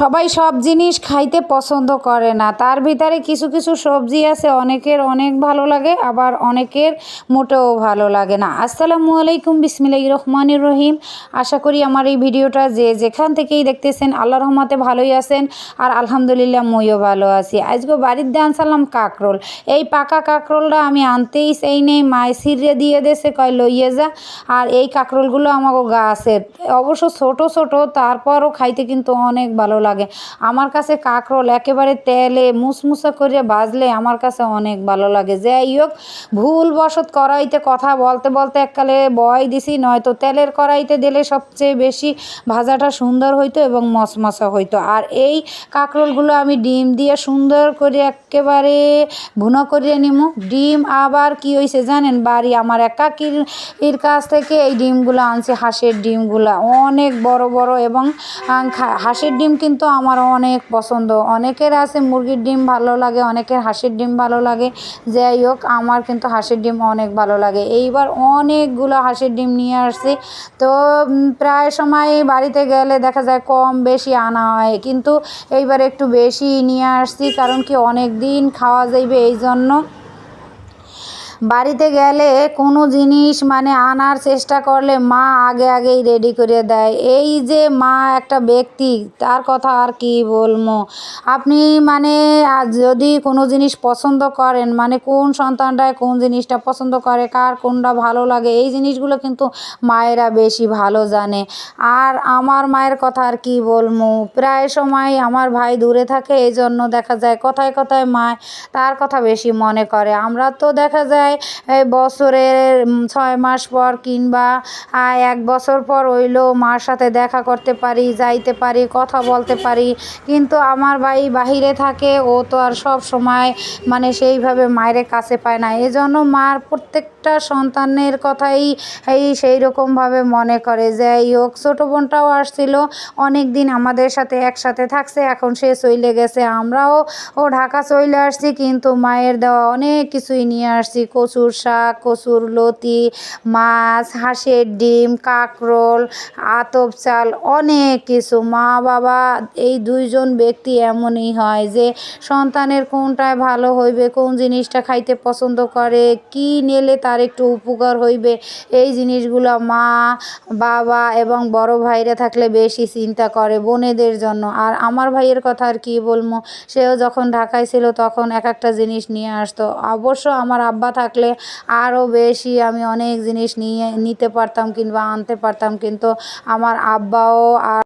সবাই সব জিনিস খাইতে পছন্দ করে না। তার ভিতরে কিছু কিছু সবজি আছে, অনেকের অনেক ভালো লাগে, আবার অনেকের মোটেও ভালো লাগে না। আসসালামু আলাইকুম বিসমিল্লাহ রহমানির রহিম। আশা করি আমার এই ভিডিওটা যে যেখান থেকেই দেখতেছেন আল্লাহ রহমতে ভালোই আছেন, আর আলহামদুলিল্লাহ মইও ভালো আছি। আজকে বাড়ির দিয়ে আনসালাম কাকরোল। এই পাকা কাকরোলটা আমি আনতেই সেই নেই মায় সিরে দিয়ে দেশে কয় লইয়ে যা, আর এই কাকরোলগুলো আমাকে গাছের। অবশ্য ছোট ছোট, তারপরও খাইতে কিন্তু অনেক ভালো লাগে। আমার কাছে কাঁকরোল একেবারে তেলে মুসমুসা করে বাজলে আমার কাছে অনেক ভালো লাগে। যাই হোক, ভুলবশত কড়াইতে কথা বলতে বলতে এককালে বয় দিছি, নয়তো তেলের কড়াইতে দিলে সবচেয়ে বেশি ভাজাটা সুন্দর হইতো এবং মশমশা হইতো। আর এই কাঁকরোলগুলো আমি ডিম দিয়ে সুন্দর করে একেবারে ভুনো করিয়ে নিমু। ডিম আবার কি হয়েছে জানেন? বাড়ি আমার একাকির কাছ থেকে এই ডিমগুলো আনছি, হাঁসের ডিমগুলো। অনেক বড় বড় এবং হাঁসের ডিম কিন্তু আমার অনেক পছন্দ। অনেকের আছে মুরগির ডিম ভালো লাগে, অনেকের হাঁসের ডিম ভালো লাগে। যাই হোক, আমার কিন্তু হাঁসের ডিম অনেক ভালো লাগে। এইবার অনেকগুলো হাঁসের ডিম নিয়ে আসছি। তো প্রায় সময় বাড়িতে গেলে দেখা যায় কম বেশি আনা হয়। কিন্তু এইবার একটু বেশি নিয়ে আসছি, কারণ কি অনেক দিন খাওয়া যাইবে এই জন্য বাড়িতে গেলে কোনো জিনিস মানে আনার চেষ্টা করলে মা আগে আগেই রেডি করে দেয়। এই যে মা একটা ব্যক্তি, তার কথা আর কি বলব? আপনি মানে যদি কোনো জিনিস পছন্দ করেন মানে কোন সন্তানটায় কোন জিনিসটা পছন্দ করে, কার কোনটা ভালো লাগে, এই জিনিসগুলো কিন্তু মায়েরা বেশি ভালো জানে। আর আমার মায়ের কথা আর কি বলব? প্রায় সময় আমার ভাই দূরে থাকে এই জন্য দেখা যায় কথায় কথায় মা তার কথা বেশি মনে করে। আমরা তো দেখা যায় এই বছরের ছয় মাস পর কিংবা এক বছর পর হইলেও মার সাথে দেখা করতে পারি, যাইতে পারি, কথা বলতে পারি। কিন্তু আমার ভাই বাহিরে থাকে, ও তো আর সব সময় মানে সেইভাবে মায়ের কাছে পায় না। এজন্য মার প্রত্যেকটা সন্তানের কথাই এই সেই রকমভাবে মনে করে। যে এই হোক, ছোটো বোনটাও আসছিল অনেক দিন আমাদের সাথে একসাথে থাকছে, এখন সে চলে গেছে। আমরাও, ও ঢাকা চলে আসছি, কিন্তু মায়ের দেওয়া অনেক কিছুই নিয়ে আসছি। কচুর শাক, কচুর লতি, মাছ, হাঁসের ডিম, কাঁকরোল, আতপ চাল, অনেক কিছু। মা, বাবা, এই দুইজন ব্যক্তি এমনই হয় যে সন্তানের কোনটায় ভালো হইবে, কোন জিনিসটা খাইতে পছন্দ করে, কি নেলে তার একটু উপকার হইবে, এই জিনিসগুলো মা, বাবা এবং বড় ভাইরা থাকলে বেশি চিন্তা করে বোনেদের জন্য। আর আমার ভাইয়ের কথা আর কি বলব, সেও যখন ঢাকায় ছিল তখন এক একটা জিনিস নিয়ে আসতো। অবশ্য আমার আব্বা থাকলে আরও বেশি আমি অনেক জিনিস নিয়ে নিতে পারতাম কিংবা আনতে পারতাম। কিন্তু আমার আব্বাও আর